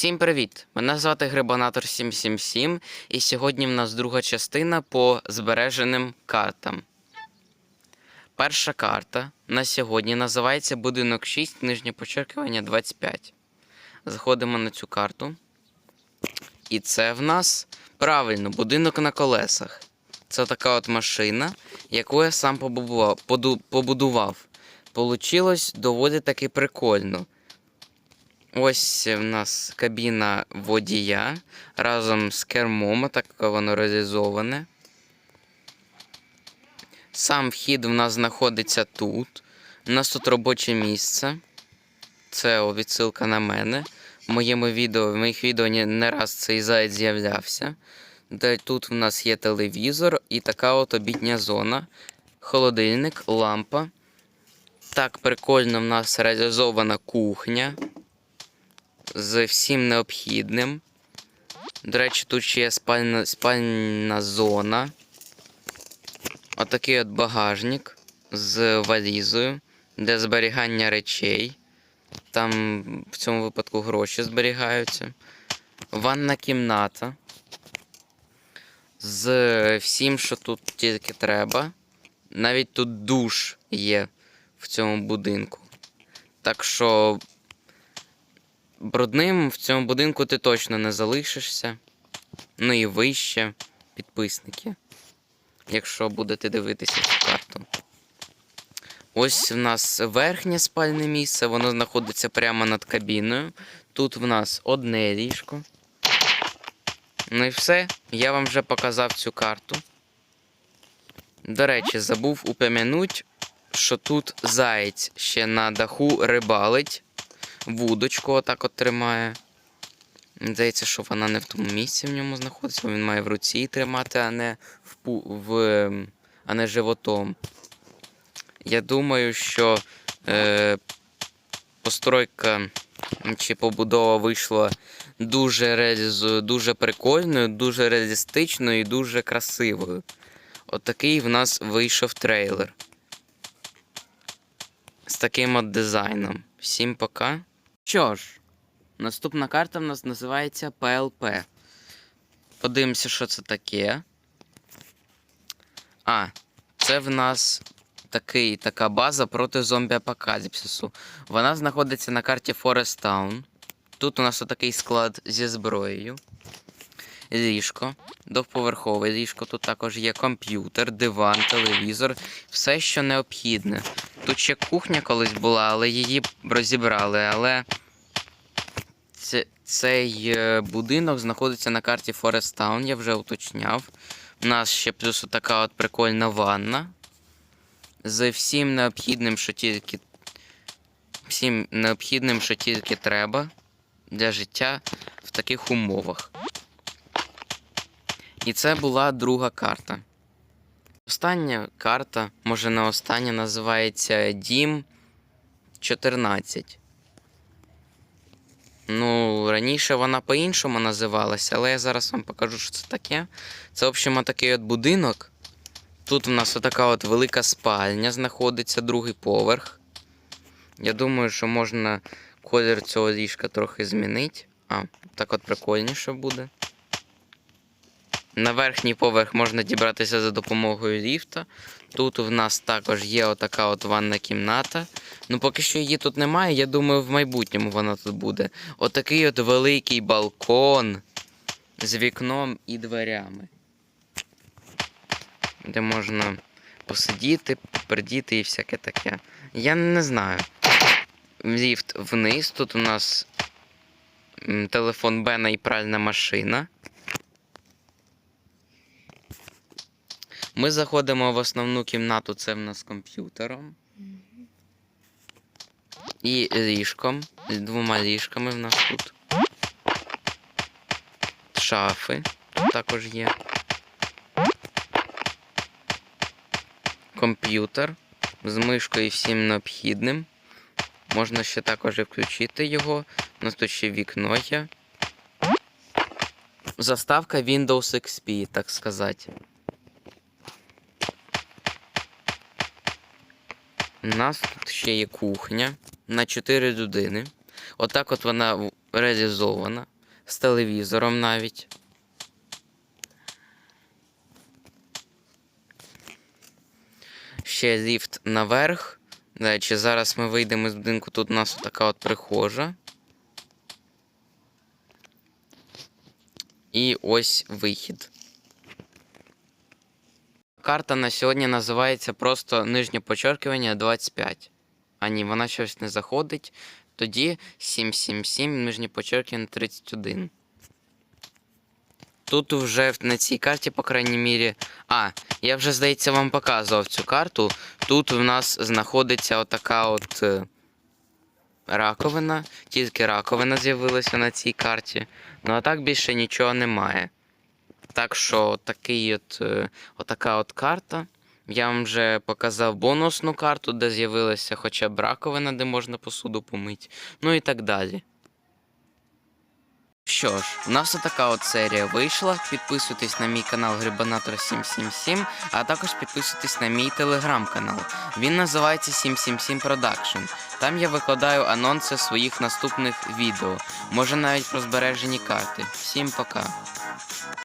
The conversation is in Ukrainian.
Всім привіт! Мене звати Грибонатор 777 і сьогодні в нас друга частина по збереженим картам. Перша карта на сьогодні називається Будинок 6, нижнє почеркування 25. Заходимо на цю карту. І це в нас правильно будинок на колесах. Це така от машина, яку я сам побудував. Получилось доволі таки прикольно. Ось в нас кабіна водія разом з кермом, так воно реалізоване. Сам вхід в нас знаходиться тут. У нас тут робоче місце. Це відсилка на мене. В моєму відео, в моїх відео не, раз цей заяць з'являвся. Тут в нас є телевізор і така от обідня зона. Холодильник, лампа. Так прикольно в нас реалізована кухня з всім необхідним. До речі, тут ще є спальна, спальна зона. Отакий от багажник з валізою, де зберігання речей. Там в цьому випадку гроші зберігаються. Ванна кімната. З всім, що тут тільки треба. Навіть тут душ є в цьому будинку. Так що брудним в цьому будинку ти точно не залишишся. Ну і вище підписники. Якщо будете дивитися цю карту. Ось в нас верхнє спальне місце, воно знаходиться прямо над кабіною. Тут в нас одне ліжко. Ну і все. Я вам вже показав цю карту. До речі, забув упомянуть, що тут заєць ще на даху рибалить вудочку отак от тримає. Здається, що вона не в тому місці в ньому знаходиться, бо він має в руці тримати, а не в, в, ем, а не животом. Я думаю, що е, постройка чи побудова вийшла дуже, реалізу, дуже прикольною, дуже реалістичною і дуже красивою. Отакий в нас вийшов трейлер. З таким от дизайном. Всім пока. Що ж, наступна карта в нас називається ПЛП. Подивимося, що це таке. А, це в нас такий, така база проти зомбі-апокаліпсису. Вона знаходиться на карті Forest Town. Тут у нас отакий склад зі зброєю. Ліжко, двоповерхове ліжко, тут також є комп'ютер, диван, телевізор, все, що необхідне. Тут ще кухня колись була, але її розібрали. Але це, цей е, будинок знаходиться на карті Forest Town, я вже уточняв. У нас ще плюс така от прикольна ванна. З всім необхідним, що тільки. Всім необхідним, що тільки треба для життя в таких умовах. І це була друга карта. Остання карта, може не остання, називається Дім 14. Ну, раніше вона по-іншому називалася, але я зараз вам покажу, що це таке. Це, в общем, такий от будинок. Тут у нас отака от велика спальня знаходиться, другий поверх. Я думаю, що можна колір цього ліжка трохи змінити. А, так от прикольніше буде. На верхній поверх можна дібратися за допомогою ліфта. Тут в нас також є отака от ванна кімната. Ну, поки що її тут немає, я думаю, в майбутньому вона тут буде. Отакий от великий балкон з вікном і дверями. Де можна посидіти, пердіти і всяке таке. Я не знаю. Ліфт вниз. Тут у нас телефон Бена і пральна машина. Ми заходимо в основну кімнату, це в нас комп'ютером. І ліжком. З двома ліжками в нас тут. Шафи тут також є. Комп'ютер з мишкою і всім необхідним. Можна ще також і включити його. У нас тут ще вікно є. Заставка Windows XP, так сказати. У нас тут ще є кухня на 4 людини. Отак от вона реалізована. з телевізором навіть. Ще ліфт наверх. До зараз ми вийдемо з будинку, тут у нас така от прихожа. І ось вихід. Карта на сьогодні називається просто нижнє почеркування 25. А ні, вона щось не заходить. Тоді 777 нижнє почеркування 31. Тут вже на цій карті, по крайній мірі. А, я вже, здається, вам показував цю карту. Тут в нас знаходиться отака от е, раковина. Тільки раковина з'явилася на цій карті. Ну а так більше нічого немає. Так що такий от, е, отака от карта. Я вам вже показав бонусну карту, де з'явилася хоча б раковина, де можна посуду помити. Ну і так далі. Що ж, у нас така от серія вийшла. Підписуйтесь на мій канал Грибанатор 777, а також підписуйтесь на мій телеграм-канал. Він називається 777 Production. Там я викладаю анонси своїх наступних відео, може навіть про збережені карти. Всім пока.